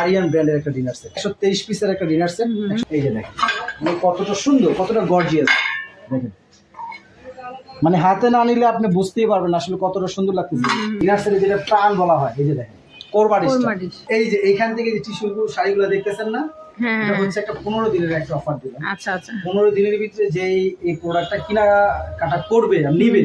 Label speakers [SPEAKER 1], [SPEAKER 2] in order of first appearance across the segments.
[SPEAKER 1] আরিয়ান ব্র্যান্ডের একটা dinner set একশো তেইশ পিসের একটা ডিনার সেট এই যে দেখেন। মানে কতটা সুন্দর কতটা গর্জিয়াস দেখেন। মানে হাতে না নিলে আপনি বুঝতেই পারবেন আসলে কতটা সুন্দর লাগতেছে। ডিনার সেটে যেটা প্রাণ বলা হয় এই যে দেখেন। এই যে এইখান থেকে যে টিস্যুগুলো শাড়িগুলো দেখতেছেন না?
[SPEAKER 2] হ্যাঁ
[SPEAKER 1] এটা হচ্ছে একটা পনেরো দিনের একটা অফার দিলাম।
[SPEAKER 2] আচ্ছা আচ্ছা।
[SPEAKER 1] পনেরো দিনের ভিতরে যে এই প্রোডাক্টটা কিনা কাটা করবে আর নিবে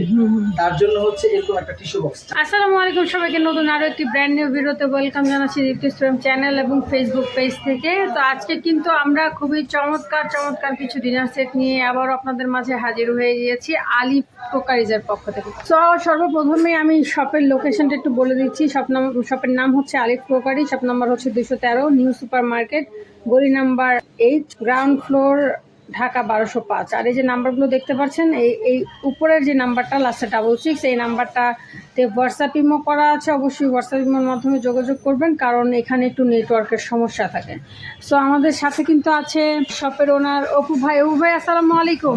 [SPEAKER 1] তার জন্য হচ্ছে এরকম একটা টিস্যু বক্স
[SPEAKER 2] আসসালামু আলাইকুম সবাইকে নতুন আরও একটি ব্র্যান্ড নিউ ভিডিওতে ওয়েলকাম জানাচ্ছি দীপ্তি স্ট্রিম চ্যানেল এবং ফেসবুক পেজ থেকে। তো আজকে কিন্তু আমরা খুবই চমৎকার চমৎকার কিছু ডিনার সেট নিয়ে আবার আপনাদের মাঝে হাজির হয়ে গিয়েছি আলিফ টোকারিজের পক্ষ থেকে। তো সর্বপ্রথমে আমি শপের লোকেশনটা একটু বলে দিচ্ছি। শপ নাম শপের নাম হচ্ছে আলিফ টোকারি শপ নাম্বার হচ্ছে দুশো তেরো নিউ সুপার মার্কেট গলি number eight ground floor Dhaka বারোশো পাঁচ। আর এই যে নাম্বারগুলো দেখতে পাচ্ছেন এই এই উপরের যে নাম্বারটা লাস্টে ডাবল সিক্স এই নাম্বারটাতে হোয়াটসঅ্যাপ ইমো করা আছে। অবশ্যই হোয়াটসঅ্যাপ ইমোর মাধ্যমে যোগাযোগ করবেন কারণ এখানে একটু নেটওয়ার্কের সমস্যা থাকে। সো আমাদের সাথে কিন্তু আছে শপের ওনার অপু ভাই। অপু ভাই আসসালামু আলাইকুম।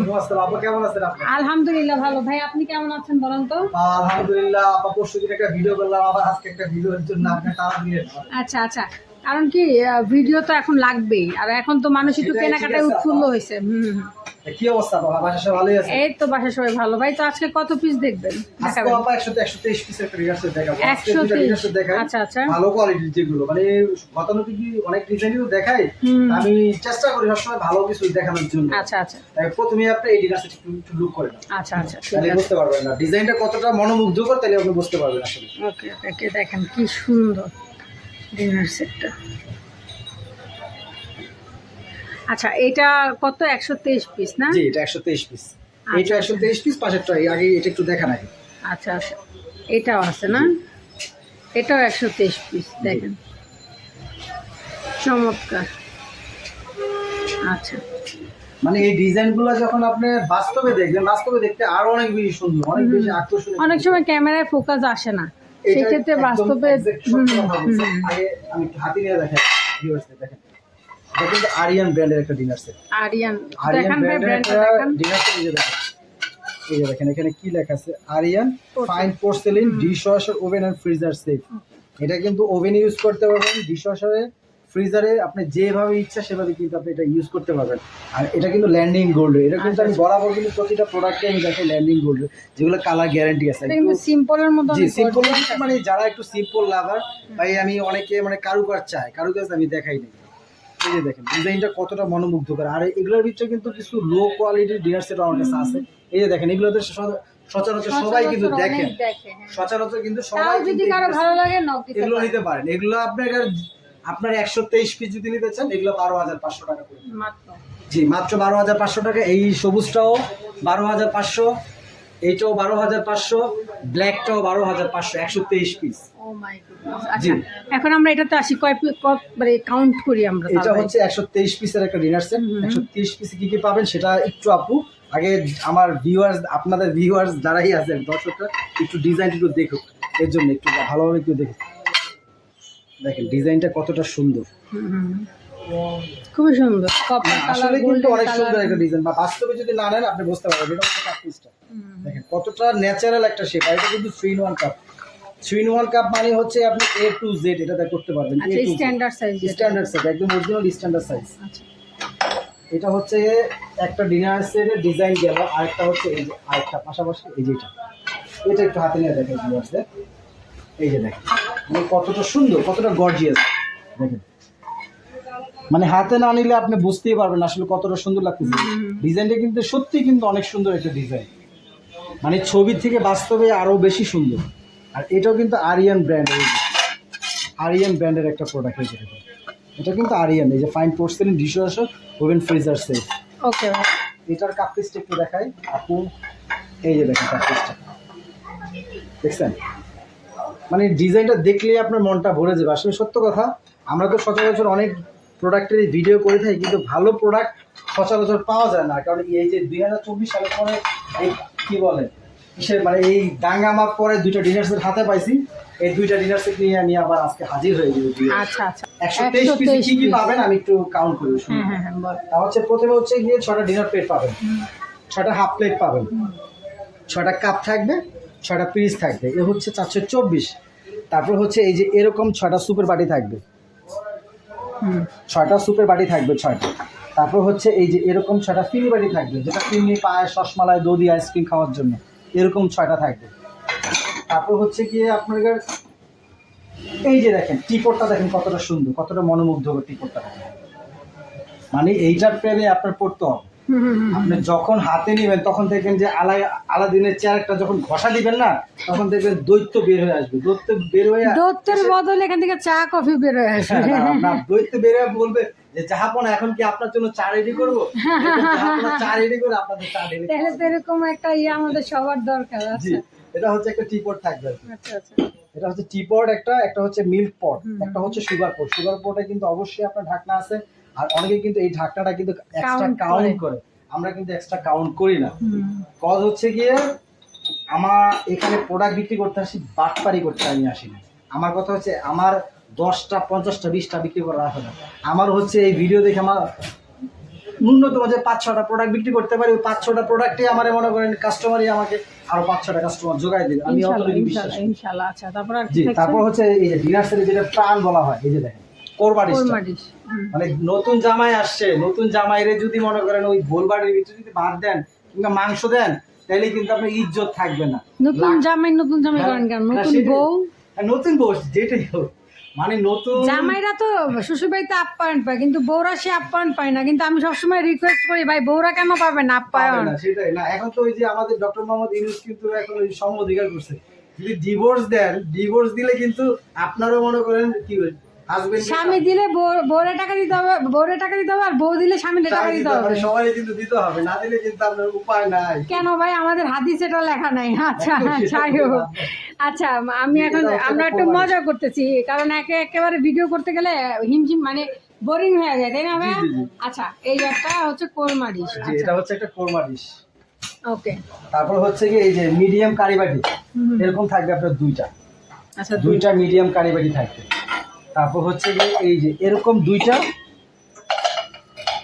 [SPEAKER 1] কেমন আছেন
[SPEAKER 2] আলহামদুলিল্লাহ ভালো। ভাই আপনি কেমন আছেন বলেন তো?
[SPEAKER 1] আলহামদুলিল্লাহ আপা পরশু দিন একটা ভিডিও করলাম আবার আজকে একটা ভিডিওর জন্য আপনি তারা দিয়ে
[SPEAKER 2] আচ্ছা আচ্ছা। কারণ কি ভিডিও তো এখন লাগবেই। আর এখন তো মানুষ একটু কেনাকাটায় উৎফুল্ল। হয়েছে হুম হুম।
[SPEAKER 1] কি অবস্থা বাবা? বাসা সব ভালোই আছে?
[SPEAKER 2] এই তো বাসা সবাই ভালো। ভাই তো আজকে কত পিস দেখবেন?
[SPEAKER 1] আজকে
[SPEAKER 2] দেখাবেন।
[SPEAKER 1] আপা একশো একশো তেইশ পিসের রিহার্সাল দেখাবো।
[SPEAKER 2] 123
[SPEAKER 1] দেখাই।
[SPEAKER 2] আচ্ছা, আচ্ছা।
[SPEAKER 1] ভালো কোয়ালিটির যেগুলো। মানে গতানুগতিক অনেক ডিজাইনও দেখাই। আমি চেষ্টা করি সবসময় ভালো কিছু দেখানোর জন্য।
[SPEAKER 2] আচ্ছা আচ্ছা।
[SPEAKER 1] তাই প্রথমে আপনি এই ডিনার একটু একটু লুক করে নেন।
[SPEAKER 2] আচ্ছা আচ্ছা
[SPEAKER 1] তাহলে বুঝতে পারবেন না। ডিজাইনটা কতটা মনোমুগ্ধকর তাহলে আপনি বুঝতে পারবেন আসলে।
[SPEAKER 2] ওকে ওকে দেখেন কি সুন্দর। ডিনার সেটটা। আচ্ছা এটা কত? একশো তেইশ পিস না?
[SPEAKER 1] জি এটা একশো তেইশ পিস এইটা একশো তেইশ পিস পাশেরটা আগে এটা একটু দেখা নাকি
[SPEAKER 2] আচ্ছা আচ্ছা। এটাও আছে না? এটাও একশো তেইশ পিস দেখেন। চমৎকার। আচ্ছা।
[SPEAKER 1] মানে এই ডিজাইনগুলো যখন আপনি বাস্তবে দেখবেন বাস্তবে দেখতে আরও অনেক বেশি সুন্দর অনেক বেশি আকর্ষণীয়।
[SPEAKER 2] অনেক সময় ক্যামেরায় ফোকাস আসে না।
[SPEAKER 1] এটা
[SPEAKER 2] সেক্ষেত্রে বাস্তবে
[SPEAKER 1] আমি নিয়ে ভিউয়ার্সদের দেখেন এটা কিন্তু আরিয়ান ব্র্যান্ডের একটা ডিনার সেট
[SPEAKER 2] আরিয়ান
[SPEAKER 1] আরিয়ান ব্র্যান্ডের ডিনার সেট এই দেখেন। এই যে দেখেন এখানে কি লেখা আছে? Aryan fine porcelain dishwasher oven and freezer safe এটা কিন্তু ওভেন ইউজ করতে পারবেন ডিশ ওয়াশারে ফ্রিজারে আপনি যেভাবে ইচ্ছা সেভাবে কিন্তু আপনি এটা ইউজ করতে পারবেন। আর এটা কিন্তু ল্যান্ডিং গোল্ড এটা কিন্তু আমি বরাবর কিন্তু প্রতিটা প্রোডাক্টে আমি দেখাই ল্যান্ডিং গোল্ড যেগুলো কালার গ্যারান্টি আছে।
[SPEAKER 2] কিন্তু সিম্পলের মতো
[SPEAKER 1] জি সিম্পল মানে যারা একটু সিম্পল লাভার ভাই আমি অনেকে মানে কারুকাজ চায়। কারুকাজ আমি দেখাই নি। এই যে দেখেন ডিজাইনটা কতটা মনোমুগ্ধকর। আর এগুলোর ভিতরে কিন্তু কিছু লো কোয়ালিটির ডিনার সেট আমার কাছে আছে। এই যে দেখেন এগুলোতে সচরাচর সবাই কিন্তু দেখেন।
[SPEAKER 2] দেখে, হ্যাঁ।
[SPEAKER 1] সচরাচর কিন্তু সবাই
[SPEAKER 2] যদি
[SPEAKER 1] কারও
[SPEAKER 2] ভালো লাগে
[SPEAKER 1] এগুলো নিতে পারেন। এগুলো আপনার আপনার একশো তেইশ পিস যদি নিতে চান এগুলো বারো হাজার পাঁচশো টাকা করে। জি মাত্র বারো হাজার পাঁচশো টাকা। এই সবুজটাও বারো হাজার পাঁচশো এইটাও বারো হাজার পাঁচশো ব্ল্যাকটাও বারো হাজার পাঁচশো একশো তেইশ পিস
[SPEAKER 2] গুডনেস আচ্ছা এখন আমরা এটাতে আসি কয় মানে কাউন্ট করি আমরা
[SPEAKER 1] এটা হচ্ছে একশো তেইশ পিসের একটা ডিনার সেট। একশো তেইশ পিসে কি কি পাবেন সেটা একটু আপু আগে আমার ভিউয়ার্স আপনাদের ভিউয়ার্স যারাই আছেন দর্শকরা একটু ডিজাইন একটু দেখুক। এর জন্য একটু ভালোভাবে একটু দেখুক। দেখেন ডিজাইনটা কতটা সুন্দর।
[SPEAKER 2] খুবই সুন্দর। কপার
[SPEAKER 1] আসলে কিন্তু অনেক সুন্দর একটা ডিজাইন বা বাস্তবে যদি না নেন আপনি বুঝতে পারবেন এটা হচ্ছে কাপ পিসটা দেখেন কতটা ন্যাচারাল একটা শেপ আর এটা কিন্তু three in one cup three in one cup মানে হচ্ছে আপনি এ টু জেড এটা করতে পারবেন।
[SPEAKER 2] স্ট্যান্ডার্ড সাইজ
[SPEAKER 1] স্ট্যান্ডার্ড সাইজ একদম অরিজিনাল স্ট্যান্ডার্ড সাইজ এটা হচ্ছে একটা ডিনার সেটের ডিজাইন গেল আরেকটা হচ্ছে এই যে আরেকটা পাশাপাশি এই যে এটা। এটা একটু হাতে নিয়ে দেখেন এই যে দেখেন। মানে কতটা সুন্দর কতটা গর্জিয়াস দেখেন। মানে হাতে না নিলে আপনি বুঝতেই পারবেন আসলে কতটা সুন্দর লাগতেছে। ডিজাইনটা কিন্তু সত্যি কিন্তু অনেক সুন্দর একটা ডিজাইন মানে ছবি থেকে বাস্তবে আরও বেশি সুন্দর। আর এটাও কিন্তু আরিয়ান ব্র্যান্ড আরিয়ান ব্র্যান্ডের একটা প্রোডাক্ট হয়েছে এটা। এটা কিন্তু আরিয়ান এই যে fine porcelain dishwasher oven freezer set
[SPEAKER 2] okay
[SPEAKER 1] এটার কাপ পিসটা একটু দেখাই। আপু এই যে দেখেন কাপ পিসটা দেখছেন? মানে ডিজাইনটা দেখলেই আপনার মনটা ভরে যাবে। আসলে সত্য কথা আমরা তো সচরাচর অনেক প্রোডাক্টের ভিডিও করে থাকি কিন্তু ভালো প্রোডাক্ট সচরাচর পাওয়া যায় না। কারণ এই যে দুই হাজার চব্বিশ সালের পরে এই কী বলে কিসের মানে এই দাঙ্গা মাপ পরে দুইটা ডিনার সেট হাতে পাইছি। এই দুইটা ডিনার সেট নিয়ে আমি আবার আজকে হাজির হয়ে যাব
[SPEAKER 2] আচ্ছা আচ্ছা।
[SPEAKER 1] একশো তেইশ পিস কি কি পাবেন আমি একটু কাউন্ট করি শুনুন।
[SPEAKER 2] হ্যাঁ হ্যাঁ হ্যাঁ
[SPEAKER 1] তা হচ্ছে প্রথমে হচ্ছে গিয়ে ছটা ডিনার প্লেট পাবেন। ছটা হাফ প্লেট পাবেন। ছটা কাপ থাকবে। ছটা পিস থাকবে। এ হচ্ছে চারশো চব্বিশ। তারপর হচ্ছে এই যে এরকম ছটা সুপার বাটি থাকবে।
[SPEAKER 2] হুম।
[SPEAKER 1] ছয়টা সুপের বাটি থাকবে ছয়টা। তারপর হচ্ছে এই যে এরকম ছয়টা ফিনি বাটি থাকবে যেটা ফিনি পায়ে রসমালাই দধি আইসক্রিম খাওয়ার জন্য। এরকম ছয়টা থাকবে। তারপর হচ্ছে গিয়ে আপনার এই যে দেখেন টিপটটা দেখেন কতটা সুন্দর কতটা মনোমুগ্ধকর টিপটটা। মানে এইটার প্রেমে আপনার পড়তে হবে। আপনি যখন হাতে নেবেন তখন দেখবেন যে আলা আলাদিনের চেয়ারটা যখন ঘষা দিবেন না তখন দেখবেন দৈত্য বের হয়ে আসবে। দৈত্য বের হয়ে
[SPEAKER 2] দত্তের বদলে এখান থেকে চা কফি বেরোয় আসবে।
[SPEAKER 1] হ্যাঁ, দৈত্য বের হয়ে বলবে যে জাহাপনা এখন কি আপনার জন্য চা রেডি করব? চা রেডি করে আপনাদের চা ঢেলে
[SPEAKER 2] তাহলে এরকম একটা ইয়ে আমাদের সবার দরকার
[SPEAKER 1] জি
[SPEAKER 2] আচ্ছা
[SPEAKER 1] এটা হচ্ছে একটা টিপট থাকবে
[SPEAKER 2] আচ্ছা আচ্ছা।
[SPEAKER 1] এটা হচ্ছে টিপট একটা একটা হচ্ছে মিল্ক পট একটা হচ্ছে সুগার পট সুগার পটে কিন্তু অবশ্যই আপনার ঢাকনা আছে। আর অনেকে কিন্তু এই ঢাকনাটা কিন্তু এক্সট্রা কাউন্ট
[SPEAKER 2] করে।
[SPEAKER 1] আমরা কিন্তু এক্সট্রা কাউন্ট করি না। কজ হচ্ছে গিয়ে আমার এখানে প্রোডাক্ট বিক্রি করতে আসি বাটপারি করতে আমি আসিনি আমার কথা হচ্ছে আমার দশটা পঞ্চাশটা বিশটা বিক্রি করা আসে না। আমার হচ্ছে এই ভিডিও দেখে আমার ন্যূনতম যে পাঁচ ছটা প্রোডাক্ট বিক্রি করতে পারি ওই পাঁচ ছটা প্রোডাক্টে আমার মনে করেন কাস্টমারই আমাকে আরও পাঁচ ছটা কাস্টমার যোগাই দেবে। আমি অতটুকু বিশ্বাস।
[SPEAKER 2] ইনশাল্লাহ আচ্ছা তারপর আর
[SPEAKER 1] জি তারপর হচ্ছে এই যে ডিনার সেটে যেটা প্রাণ বলা হয় এই যে দেখেন। মানে নতুন জামাই আসছে নতুন জামাইরে যদি মনে করেন ওই ভিতরে যদি ভাত দেন কিংবা মাংস দেন তাহলে কিন্তু আপনার ইজ্জত থাকবে না।
[SPEAKER 2] নতুন জামাই নতুন জামাই
[SPEAKER 1] হ্যাঁ,
[SPEAKER 2] করেন কেন? নতুন বউ?
[SPEAKER 1] হ্যাঁ, নতুন বস যেটাই হোক। মানে নতুন
[SPEAKER 2] জামাইরা তো শ্বশুরবাড়িতে আপ্যায়ন পায় কিন্তু বউরা সে আপ্যায়ন পায় না। কিন্তু আমি সবসময় রিকোয়েস্ট করি ভাই বউরা কেন পাবে না আপ্যায়ন?
[SPEAKER 1] না, সেটাই না। এখন তো ওই যে আমাদের ডক্টর মোহাম্মদ ইউনুস কিন্তু এখন ওই সম অধিকার করছে। যদি ডিভোর্স দেন ডিভোর্স দিলে কিন্তু আপনারও মনে করেন কি
[SPEAKER 2] স্বামী দিলে বউ- বউরে টাকা দিতে হবে বউরে টাকা দিতে হবে আর বউ দিলে স্বামীরে টাকা দিতে হবে
[SPEAKER 1] মানে সবাই কিন্তু দিতে হবে না দিলে কিন্তু আপনার উপায় নাই।
[SPEAKER 2] কেন ভাই? আমাদের হাদিস এটা লেখা নাই। আচ্ছা যাই হোক। আচ্ছা আমি এখন আমরা একটু মজা করতেছি কারণ একে একেবারে ভিডিও করতে গেলে হিমঝিম মানে বোরিং হয়ে যায় তাই না ভাই। আচ্ছা এই একটা হচ্ছে কোরমা ডিশ। আচ্ছা
[SPEAKER 1] এটা হচ্ছে একটা কোরমা ডিশ।
[SPEAKER 2] ওকে।
[SPEAKER 1] তারপর হচ্ছে কি এই যে মিডিয়াম কারিবাটি এরকম থাকবে আপনার দুইটা।
[SPEAKER 2] আচ্ছা
[SPEAKER 1] দুইটা মিডিয়াম কারিবাটি থাকবে। তারপর হচ্ছে যে এই যে এরকম দুইটা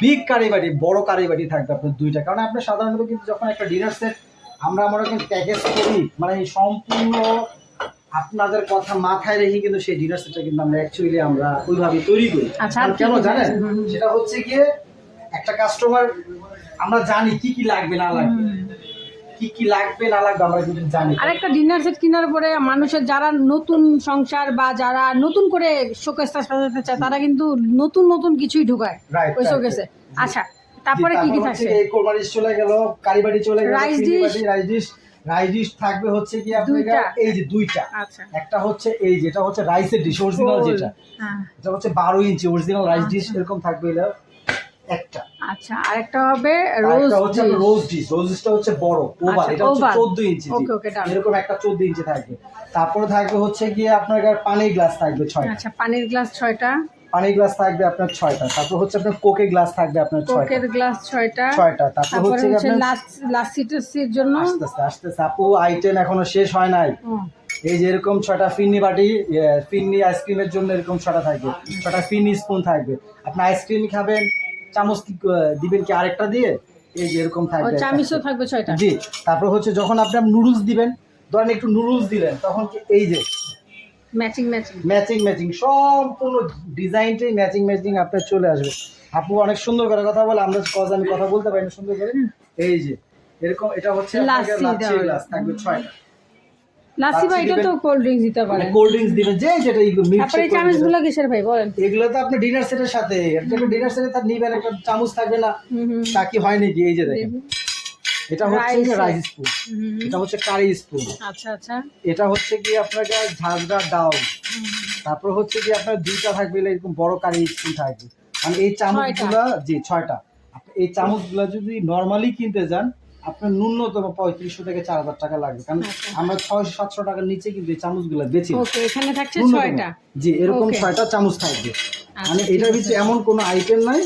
[SPEAKER 1] বিগ কারিবাটি বড় কারিবাটি থাকবে আপনার দুইটা। কারণ আপনার সাধারণত কিন্তু যখন একটা ডিনার সেট আমরা আমরা কিন্তু প্যাকেজ করি মানে এই সম্পূর্ণ আপনাদের কথা মাথায় রেখে কিন্তু সেই ডিনার সেটটা কিন্তু আমরা অ্যাকচুয়ালি আমরা ওইভাবে তৈরি করি।
[SPEAKER 2] আচ্ছা, আর
[SPEAKER 1] কেন জানেন। সেটা হচ্ছে গিয়ে একটা কাস্টমার আমরা জানি কি কি লাগবে না লাগবে। কি কি লাগবে না লাগবে আমরা কিন্তু জানি।
[SPEAKER 2] আরেকটা ডিনার সেট কেনার পরে মানুষের যারা নতুন সংসার বা যারা নতুন করে শোকেসটা সাজাতে চায় তারা কিন্তু নতুন নতুন কিছুই ঢুকায় ওই শোকেসে আচ্ছা তারপরে কি কি থাকছে?
[SPEAKER 1] এই কোরবানিশ চলে গেল কারিবাড়ি চলে গেল
[SPEAKER 2] dish।
[SPEAKER 1] বাটি, রাইস ডিশ রাইস ডিশ থাকবে হচ্ছে কি আপনার
[SPEAKER 2] দুইটা।
[SPEAKER 1] এই যে দুইটা।
[SPEAKER 2] আচ্ছা।
[SPEAKER 1] একটা হচ্ছে এই যেটা হচ্ছে রাইসের ডিশ অরিজিনাল যেটা।
[SPEAKER 2] হ্যাঁ।
[SPEAKER 1] এটা হচ্ছে বারো ইঞ্চি অরিজিনাল রাইস ডিশ। এরকম থাকবে এটা একটা।
[SPEAKER 2] আচ্ছা আরেকটা হবে রোজ
[SPEAKER 1] একটা হচ্ছে রোজ ডিশ রোজ ডিশটা হচ্ছে বড়
[SPEAKER 2] আচ্ছা,
[SPEAKER 1] এটা হচ্ছে
[SPEAKER 2] oval।
[SPEAKER 1] চোদ্দ ইঞ্চি জি।
[SPEAKER 2] Okay, okay,
[SPEAKER 1] এরকম একটা চোদ্দ ইঞ্চি থাকবে। তারপরে থাকবে হচ্ছে গিয়ে আপনার পানির গ্লাস থাকবে ছয়টা।
[SPEAKER 2] আচ্ছা পানির গ্লাস ছয়টা।
[SPEAKER 1] পানির গ্লাস থাকবে আপনার ছয়টা। তারপর হচ্ছে আপনার কোকে গ্লাস থাকবে আপনার ছয়টা।
[SPEAKER 2] কোকের গ্লাস ছয়টা।
[SPEAKER 1] ছয়টা। তারপর হচ্ছে আপনার
[SPEAKER 2] লাচ্ছি জন্য।
[SPEAKER 1] আস্তে আস্তে আস্তে আপু আইটেম এখনও শেষ হয় নাই। এই যে এরকম ছটা ফিন্নি বাটি ফিন্নি আইসক্রিমের জন্য এরকম ছটা থাকবে। ছটা ফিন্নি স্পুন থাকবে। আপনি আইসক্রিম খাবেন চামচ দিবেন কি আরেকটা দিয়ে? এই যে এরকম থাকবে
[SPEAKER 2] চামিচও থাকবে ছয়টা?
[SPEAKER 1] জি তারপর হচ্ছে যখন আপনি নুডলস দিবেন ধরেন একটু নুডলস দিলেন তখন কি এই যে
[SPEAKER 2] ম্যাচিং ম্যাচিং।
[SPEAKER 1] ম্যাচিং ম্যাচিং সম্পূর্ণ ডিজাইনটাই ম্যাচিং ম্যাচিং আপনার চলে আসবে। আপু অনেক সুন্দর করে কথা বলে আমরা কজ আমি কথা বলতে পারি না সুন্দর করে। এই যে এরকম এটা হচ্ছে গ্লাস থাকবে ছয়টা।
[SPEAKER 2] এটা তো কোল্ড ড্রিঙ্কস দিতে পারেন
[SPEAKER 1] কোল্ড ড্রিঙ্কস দিবেন যে যেটা
[SPEAKER 2] তারপরে চামিচগুলো কিসের ভাই বলেন।
[SPEAKER 1] এগুলো তো আপনি ডিনার সেটের সাথে একটা ডিনার সেটে তার নিবেন একটা চামচ থাকবে না। তা কি হয় নাকি এই যে দেখেন। এটা হচ্ছে রাইস স্পুন। এটা হচ্ছে কারি স্পুন
[SPEAKER 2] আচ্ছা আচ্ছা।
[SPEAKER 1] এটা হচ্ছে কি আপনার ঝাঁঝরা ডাউন তারপর হচ্ছে কি আপনার দুইটা থাকবে এরকম বড় কারি স্পুন থাকবে। মানে এই চামচগুলো জি ছয়টা। এই চামচগুলো যদি নর্মালি কিনতে যান আপনার ন্যূনতম পঁয়ত্রিশশো থেকে চার হাজার টাকা লাগবে। কারণ
[SPEAKER 2] আচ্ছা।
[SPEAKER 1] আমরা ছয়শো সাতশো টাকার নিচে কিন্তু এই চামচগুলো বেচি।
[SPEAKER 2] এখানে থাকছে ছয়টা?
[SPEAKER 1] জি এরকম ছয়টা চামচ থাকবে।
[SPEAKER 2] আচ্ছা,
[SPEAKER 1] মানে এটার ভিতরে এমন কোনো আইটেম নাই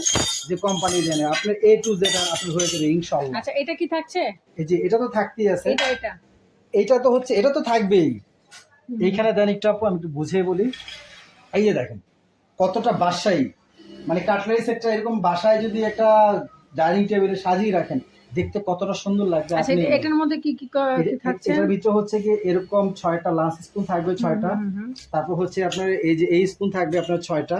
[SPEAKER 1] যে কোম্পানি জানে আপনার এ টু যেটা আপনি হয়ে যাবে ইনশাল্লাহ
[SPEAKER 2] আচ্ছা এটা কি থাকছে?
[SPEAKER 1] এই যে এটা তো থাকতেই আছে।
[SPEAKER 2] এটা এটা।
[SPEAKER 1] এইটা তো হচ্ছে এটা তো থাকবেই। এইখানে দেন একটু আপু আমি একটু বুঝিয়ে বলি। এই যে দেখেন কতটা বাসাই মানে কাটলারি সেটটা এরকম বাসায় যদি একটা ডাইনিং টেবিলে সাজিয়ে রাখেন দেখতে কতটা সুন্দর লাগবে
[SPEAKER 2] আচ্ছা এটার মধ্যে কি কি ক- কি থাকছে?
[SPEAKER 1] এটার ভিতরে হচ্ছে কি এরকম ছয়টা লাঞ্চ স্পুন থাকবে ছয়টা। তারপর হচ্ছে আপনার এই যে এই স্পুন থাকবে আপনার ছয়টা।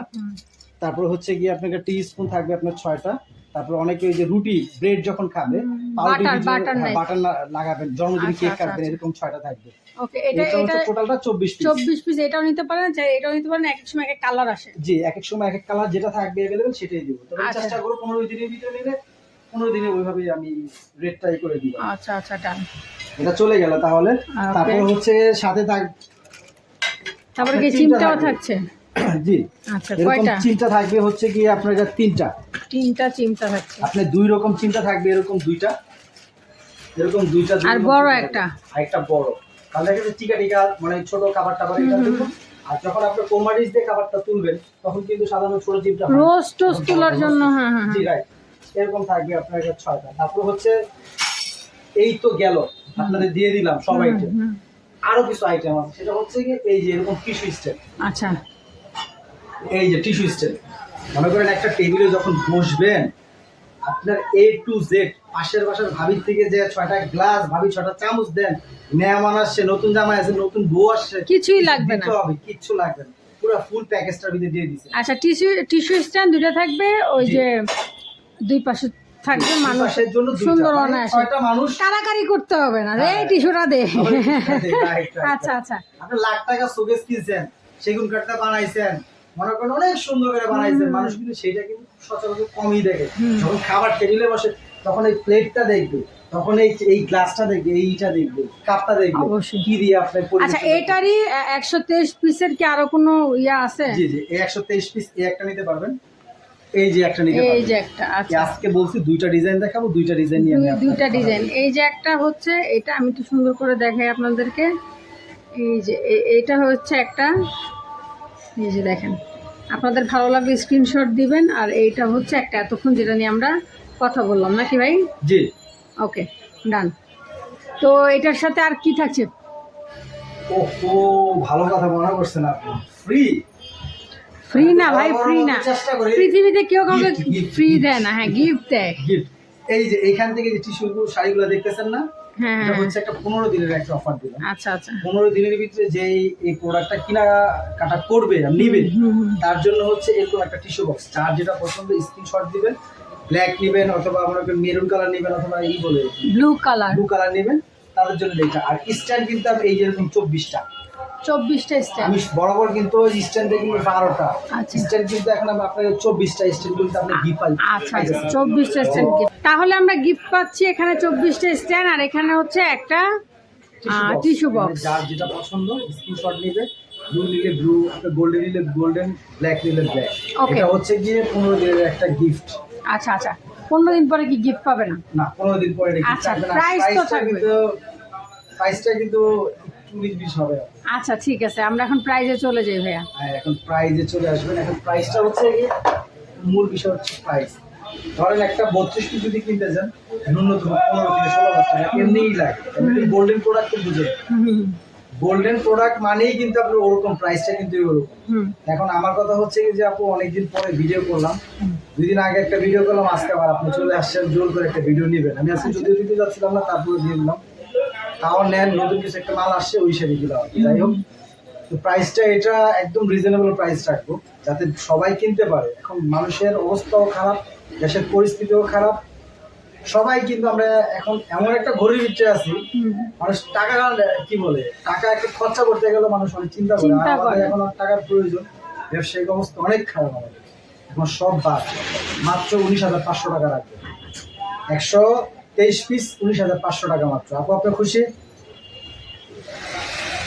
[SPEAKER 1] তারপর হচ্ছে গিয়ে আপনার টি স্পুন থাকবে আপনার ছয়টা। তারপর অনেকে ওই যে রুটি ব্রেড যখন খাবে। বাটার লাগাবেন। জন্মদিন
[SPEAKER 2] আচ্ছা,
[SPEAKER 1] কেক
[SPEAKER 2] আচ্ছা,
[SPEAKER 1] কাটবেন
[SPEAKER 2] আচ্ছা।
[SPEAKER 1] এরকম ছয়টা থাকবে।
[SPEAKER 2] ওকে এটা
[SPEAKER 1] এটা টোটালটা চব্বিশ পিস
[SPEAKER 2] চব্বিশ পিস এটাও নিতে পারেন চাই এটাও নিতে পারেন এক এক সময় এক এক কালার আসে।
[SPEAKER 1] জি এক এক সময় এক এক কালার যেটা থাকবে অ্যাভেলেবেল সেটাই দিব। তবে
[SPEAKER 2] আচ্ছা।
[SPEAKER 1] চেষ্টা করব পনেরো দিনের ভিতরে নিলে পনেরো দিনে ওইভাবেই আমি রেটটাই করে দিব
[SPEAKER 2] আচ্ছা আচ্ছা ডান
[SPEAKER 1] এটা চলে গেল তাহলে। তারপর হচ্ছে সাথে থাক
[SPEAKER 2] তারপরে কি
[SPEAKER 1] চিমটা
[SPEAKER 2] চিমটাও থাকছে?
[SPEAKER 1] জি।
[SPEAKER 2] আচ্ছা
[SPEAKER 1] এরকম
[SPEAKER 2] কয়টা?
[SPEAKER 1] চিন্তা থাকবে হচ্ছে গিয়ে আপনার এটা তিনটা।
[SPEAKER 2] তিনটা চিমটা থাকছে।
[SPEAKER 1] আপনি দুই রকম চিন্তা থাকবে এরকম দুইটা। এরকম দুইটা
[SPEAKER 2] আর বড় একটা।
[SPEAKER 1] আর একটা বড়। তাহলে যাচ্ছে টিকা টিকা মানে ছোট খাবার টাবার এটা। আর যখন আপনি কোমারিস দিয়ে খাবারটা তুলবেন তখন কিন্তু সাধারণত ছোট চিমটা।
[SPEAKER 2] রোজ টোস্ট তোলার জন্য হ্যাঁ হ্যাঁ
[SPEAKER 1] জি
[SPEAKER 2] হ্যাঁ।
[SPEAKER 1] রাইট এরকম থাকবে আপনার এটা ছয়টা। তারপর হচ্ছে এই তো গেল। আপনাদের দিয়ে দিলাম সব আইটেম আরও কিছু আইটেম আছে। সেটা হচ্ছে কি এই যে এরকম টিস্যু স্টেপ
[SPEAKER 2] আচ্ছা।
[SPEAKER 1] এই যে টিস্যু স্টেপ মনে করেন একটা টেবিলে যখন বসবেন আপনার এ টু জেড পাশের বাসার ভাবির থেকে যে ছয়টা গ্লাস ভাবি ছয়টা চামচ দেন মেহমান আসছে নতুন জামা আছে নতুন বউ আসছে
[SPEAKER 2] কিছুই লাগবে না।
[SPEAKER 1] হবে কিচ্ছু লাগবে না। পুরো ফুল প্যাকেজটার ভিতরে দিয়ে দিছে।
[SPEAKER 2] আচ্ছা টিস্যু টিস্যু স্ট্যান্ড দুইটা থাকবে ওই যে দুই পাশে থাকবে মানুষ। সুন্দর
[SPEAKER 1] মানে
[SPEAKER 2] অনায়াসে। কারাকারি করতে হবে না রে
[SPEAKER 1] হ্যাঁ।
[SPEAKER 2] টিস্যুটা দে। আচ্ছা আচ্ছা।
[SPEAKER 1] আপনি লাখ টাকা শোকেস কিনছেন সেগুন কাঠটা বানাইছেন মনে করেন অনেক সুন্দর করে বানাইছেন মানুষ কিন্তু সেটা কিন্তু সচরাচর কমই দেখে। যখন খাবার টেবিলে বসে তখন এই প্লেটটা দেখবে তখন এই এই গ্লাসটা দেখবে এইটা দেখবে কাপটা দেখবে। কি দিয়ে আপনি
[SPEAKER 2] আচ্ছা এটারই একশো তেইশ পিসের কি আরও কোনো ইয়া আছে?
[SPEAKER 1] জি জি এই একশো তেইশ পিস এই একটা নিতে পারবেন। এই যে একটা নিতে
[SPEAKER 2] এই যে একটা আচ্ছা।
[SPEAKER 1] আজকে বলছি দুইটা ডিজাইন দেখাবো দুইটা ডিজাইন নিয়ে আমি
[SPEAKER 2] দুইটা ডিজাইন। এই যে একটা হচ্ছে এটা আমি একটু সুন্দর করে দেখাই আপনাদেরকে। এই যে এটা হচ্ছে একটা এই যে দেখেন। আপনাদের ভালো লাগবে স্ক্রিনশট দিবেন আর এইটা হচ্ছে একটা এতক্ষণ যেটা নিয়ে আমরা কথা বললাম নাকি ভাই?
[SPEAKER 1] জি।
[SPEAKER 2] ওকে ডান। তো এটার সাথে আর কি থাকছে?
[SPEAKER 1] ও ও ভালো কথা মনে করছেন আপনি। ফ্রি
[SPEAKER 2] ফ্রি না ভাই ফ্রি না। পৃথিবীতে কেউ কাউকে ফ্রি দেয় না হ্যাঁ গিফট দেয়।
[SPEAKER 1] এই যে এইখান থেকে যে টিস্যু শাড়িগুলো দেখতেছেন না?
[SPEAKER 2] হ্যাঁ
[SPEAKER 1] এটা
[SPEAKER 2] হ্যাঁ।
[SPEAKER 1] হচ্ছে একটা পনেরো দিনের একটা অফার দিলাম।
[SPEAKER 2] আচ্ছা আচ্ছা।
[SPEAKER 1] পনেরো দিনের ভিতরে যে এই প্রোডাক্টটা কিনা কাটা করবে আর নিবে
[SPEAKER 2] হুম, হুম।
[SPEAKER 1] তার জন্য হচ্ছে এরকম একটা টিস্যু বক্স যার যেটা পছন্দ স্ক্রিনশট দিবেন ব্ল্যাক নেবেন অথবা আপনার মেরুন কালার নেবেন অথবা এই বলে
[SPEAKER 2] ব্লু কালার
[SPEAKER 1] ব্লু কালার নেবেন তাদের জন্য আর স্ট্যান্ড কিন্তু এই যেরকম চব্বিশটা
[SPEAKER 2] চব্বিশটা স্ট্যাম্প
[SPEAKER 1] আমি বরাবর কিন্তু স্ট্যান্ডে কিন্তু বারোটা।
[SPEAKER 2] আচ্ছা।
[SPEAKER 1] স্ট্যান্ড কিন্তু এখন আমি আপনার চব্বিশটা স্ট্যান্ড কিন্তু আপনি গিফট
[SPEAKER 2] আচ্ছা আচ্ছা চব্বিশটা স্ট্যান্ড তাহলে আমরা গিফট পাচ্ছি এখানে চব্বিশটা স্ট্যান্ড আর এখানে হচ্ছে একটা টিস্যু বক্স
[SPEAKER 1] যার যেটা পছন্দ স্ক্রিনশট নেবে। ব্লু নিলে ব্লু গোল্ডেন নিলে গোল্ডেন ব্ল্যাক নিলে ব্ল্যাক. এটা হচ্ছে গিয়ে পনেরো দিনের একটা গিফট
[SPEAKER 2] আচ্ছা আচ্ছা। পনেরো দিন পরে কি গিফট পাবে না?
[SPEAKER 1] না পনেরো দিন পরে
[SPEAKER 2] আচ্ছা, price তো থাকবে।
[SPEAKER 1] কিন্তু প্রাইসটা কিন্তু হবে
[SPEAKER 2] আচ্ছা ঠিক আছে। আমরা এখন প্রাইজে চলে যাই ভাইয়া।
[SPEAKER 1] হ্যাঁ এখন প্রাইজে চলে আসবেন। এখন প্রাইসটা হচ্ছে মূল বিষয় হচ্ছে প্রাইস ধরেন একটা বত্রিশ পিস যদি কিনতে যান ন্যূনতম পনেরো থেকে ষোলো হাজার টাকা এমনিই লাগে। গোল্ডেন প্রোডাক্ট বুঝে গোল্ডেন প্রোডাক্ট মানেই কিন্তু আপনার ওরকম প্রাইসটা কিন্তু ওরকম। এখন আমার কথা হচ্ছে যে আপু অনেকদিন পরে ভিডিও করলাম। দুই দিন আগে একটা ভিডিও করলাম আজকে আবার আপনি চলে আসছেন জোর করে একটা ভিডিও নেবেন। আমি আজকে যদিও দিতে যাচ্ছিলাম না তারপরে দিয়ে দিলাম। তাও নেন নতুন কিছু একটা মাল আসছে ওই আর যাই হোক তো প্রাইসটা এটা একদম রিজনেবল প্রাইস রাখব যাতে সবাই কিনতে পারে। এখন মানুষের অবস্থাও খারাপ দেশের পরিস্থিতিও খারাপ। সবাই কিন্তু আমরা এখন এমন একটা ঘড়ির ভিতরে আছি মানুষ টাকা কি বলে? টাকা একটা খরচা করতে গেলে মানুষ অনেক চিন্তা করে। আমাদের এখন আর টাকার প্রয়োজন। ব্যবসায়িক অবস্থা অনেক খারাপ আমাদের। এখন সব বাদ। মাত্র উনিশ হাজার পাঁচশো টাকা রাখবে। একশো তেইশ পিস উনিশ হাজার পাঁচশো টাকা মাত্র। আপু আপনি খুশি?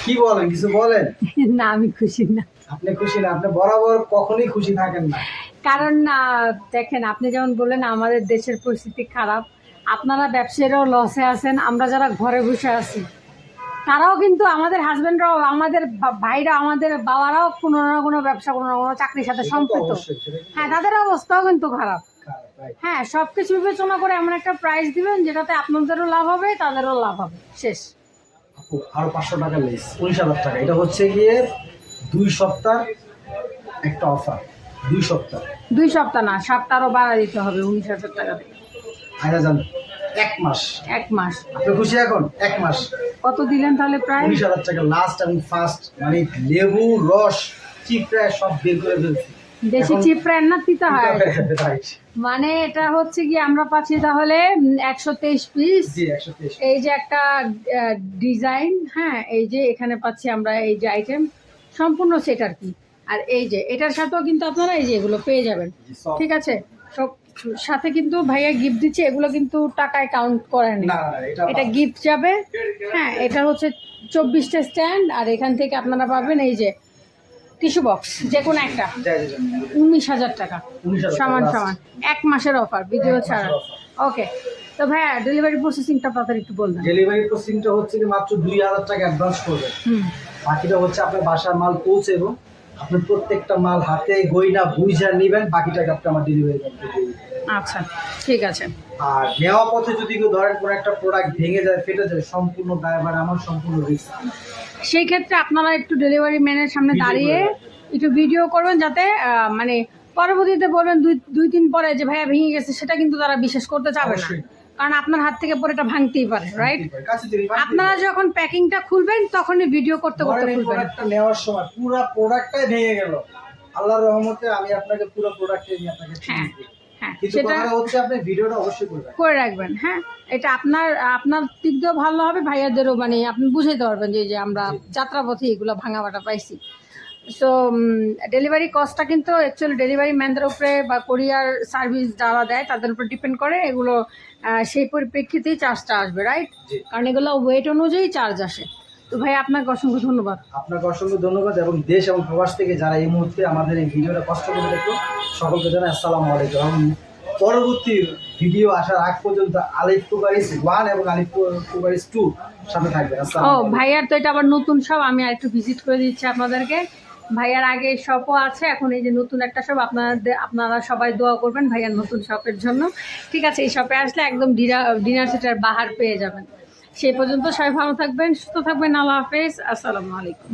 [SPEAKER 1] কি বলেন কিছু বলেন?
[SPEAKER 2] না আমি খুশি না।
[SPEAKER 1] আপনি খুশি না? আপনি বরাবর কখনই খুশি থাকেন না।
[SPEAKER 2] কারণ দেখেন আপনি যেমন বললেন আমাদের দেশের পরিস্থিতি খারাপ। আপনারা ব্যবসায়ীরাও লসে আছেন আমরা যারা ঘরে বসে আছি তারাও কিন্তু আমাদের হাজবেন্ডরাও আমাদের ভাইরা আমাদের বাবারাও কোনো না কোনো ব্যবসা কোনো না কোনো চাকরির সাথে সম্পৃক্ত। হ্যাঁ তাদের অবস্থাও কিন্তু খারাপ. হ্যাঁ সব কিছু বিবেচনা করে এমন একটা প্রাইস দিবেন যেটাতে আপনাদেরও লাভ হবে তাদেরও লাভ হবে। শেষ।
[SPEAKER 1] আরও পাঁচশো টাকা লেস উনিশ হাজার টাকা। এটা হচ্ছে গিয়ে দুই সপ্তাহ একটা অফার দুই সপ্তাহ।
[SPEAKER 2] দুই সপ্তাহ না সপ্তাহ আরও বাড়া দিতে হবে উনিশ হাজার টাকা
[SPEAKER 1] আয়না যান এক মাস।
[SPEAKER 2] এক মাস।
[SPEAKER 1] আপনি খুশি এখন? এক মাস।
[SPEAKER 2] কত দিলেন তাহলে প্রায়
[SPEAKER 1] উনিশ হাজার টাকা লাস্ট এবং ফার্স্ট মানে লেবু রস চিপড়া সব বের করে ফেলছি।
[SPEAKER 2] দেশি চিপ ফ্রেন্ড না তিতা হয় মানে এটা হচ্ছে কি আমরা পাচ্ছি তাহলে একশো তেইশ পিস এই যে একটা ডিজাইন হ্যাঁ এই যে এখানে পাচ্ছি আমরা এই যে আইটেম সম্পূর্ণ সেট আর কি। আর এই যে এটার সাথেও কিন্তু আপনারা এই যে এগুলো পেয়ে যাবেন। ঠিক আছে? সব সাথে কিন্তু ভাইয়া গিফট দিচ্ছে এগুলো কিন্তু টাকায় কাউন্ট করেনি
[SPEAKER 1] না এটা
[SPEAKER 2] গিফট যাবে হ্যাঁ এটা হচ্ছে চব্বিশটা স্ট্যান্ড আর এখান থেকে আপনারা পাবেন এই যে টিস্যু বক্স যে কোনো একটা। উনিশ হাজার টাকা।
[SPEAKER 1] 19,000
[SPEAKER 2] সমান সমান। এক মাসের অফার ভিডিও ছাড়া। ওকে তো ভাইয়া ডেলিভারি প্রসেসিংটা তাড়াতাড়ি একটু বলবেন।
[SPEAKER 1] ডেলিভারি প্রসেসিংটা হচ্ছে কি মাত্র দুই হাজার টাকা অ্যাডভান্স করবে।
[SPEAKER 2] হুম।
[SPEAKER 1] বাকিটা হচ্ছে আপনার বাসার মাল পৌঁছে এবং আপনার প্রত্যেকটা মাল হাতে গইনা বুঝা নেবেন বাকিটাকে আপনি আমার ডেলিভারি
[SPEAKER 2] আচ্ছা ঠিক আছে।
[SPEAKER 1] আর নেওয়া পথে যদি কেউ ধরেন কোনো একটা প্রোডাক্ট ভেঙে যায় ফেটে যায় সম্পূর্ণ ড্রাইভার আমার সম্পূর্ণ রিস্ক
[SPEAKER 2] সেই ক্ষেত্রে আপনারা একটু ডেলিভারি ম্যানের সামনে দাঁড়িয়ে একটু ভিডিও করবেন যাতে মানে পরবর্তীতে বলবেন দুই দুই দিন পরে যে ভাইয়া ভেঙে গেছে সেটা কিন্তু তারা বিশ্বাস করতে চাবে না। কারণ আপনার হাত থেকে পরে এটা ভাঙতেই পারে রাইট আপনারা যখন প্যাকিংটা খুলবেন তখনই ভিডিও করতে করতে খুলবেন।
[SPEAKER 1] প্রোডাক্টটা নেওয়ার সময় পুরো প্রোডাক্টটাই ভেঙে গেল। আল্লাহর রহমতে আমি আপনাকে পুরো প্রোডাক্টে নিয়ে আপনাকে
[SPEAKER 2] হ্যাঁ। হ্যাঁ
[SPEAKER 1] কিন্তু
[SPEAKER 2] সেটা
[SPEAKER 1] হচ্ছে আপনি ভিডিওটা অবশ্যই করবেন
[SPEAKER 2] করে রাখবেন হ্যাঁ। এটা আপনার আপনার দিক দিয়েও ভালো হবে ভাইয়াদেরও মানে আপনি বুঝাইতে পারবেন যে যে আমরা যাত্রাপথে এগুলো ভাঙাবাটা পাইছি। সো ডেলিভারি কস্টটা কিন্তু অ্যাকচুয়ালি ডেলিভারি ম্যানদের উপরে বা কোরিয়ার সার্ভিস যারা দেয় তাদের উপর ডিপেন্ড করে। এগুলো সেই পরিপ্রেক্ষিতেই চার্জটা আসবে রাইট কারণ এগুলো ওয়েট অনুযায়ী চার্জ আসে। তো ভাই আপনাকে অসংখ্য ধন্যবাদ।
[SPEAKER 1] আপনাকে অসংখ্য ধন্যবাদ এবং দেশ এবং প্রবাস থেকে যারা এই মুহূর্তে আমাদের এই ভিডিওটা কষ্ট করে দেখো সকলকে জানাই আসসালামু আলাইকুম। পরবর্তী ভিডিও আসার আগ পর্যন্ত আলিফ কুবারিস ওয়ান এবং আলিফ কুবারিস টু সাথে থাকবেন।
[SPEAKER 2] ও। ভাইয়ার তো এটা আবার নতুন সব আমি আর একটু ভিজিট করে দিচ্ছি আপনাদেরকে। ভাইয়ার আগে শপও আছে, এখন এই যে নতুন একটা শপ আপনাদের, আপনারা সবাই দোয়া করবেন ভাইয়ার নতুন শপের জন্য। ঠিক আছে, এই শপে আসলে একদম ডিনার ডিনার সেটার বাহার পেয়ে যাবেন। সেই পর্যন্ত সবাই ভালো থাকবেন, সুস্থ থাকবেন, আল্লাহ হাফেজ, আসসালামু আলাইকুম।